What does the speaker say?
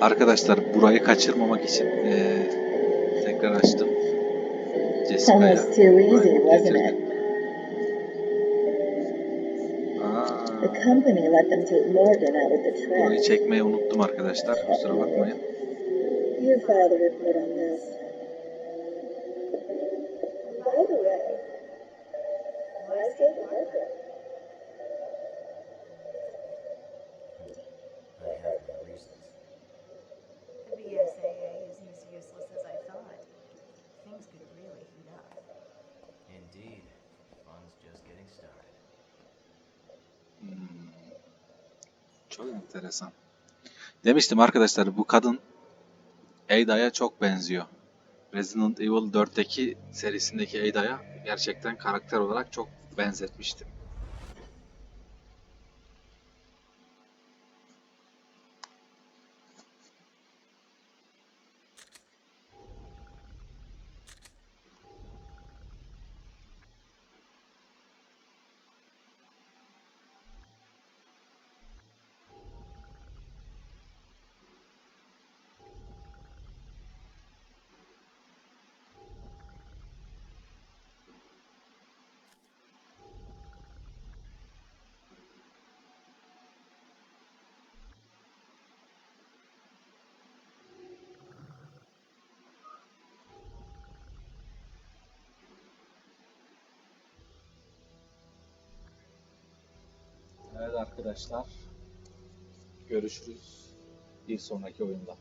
Arkadaşlar burayı kaçırmamak için eee, tekrar açtım. Jessica'ya. Almost too easy, burayı wasn't getirdim. it? Aa, The company let them take Morgan out of the burayı çekmeyi unuttum arkadaşlar. Kusura bakmayın. You filed a report on this. Çok enteresan. Demiştim arkadaşlar bu kadın Ada'ya çok benziyor. Resident Evil 4'teki serisindeki Ada'ya gerçekten karakter olarak çok benzetmiştim. Evet arkadaşlar. Görüşürüz bir sonraki oyunda.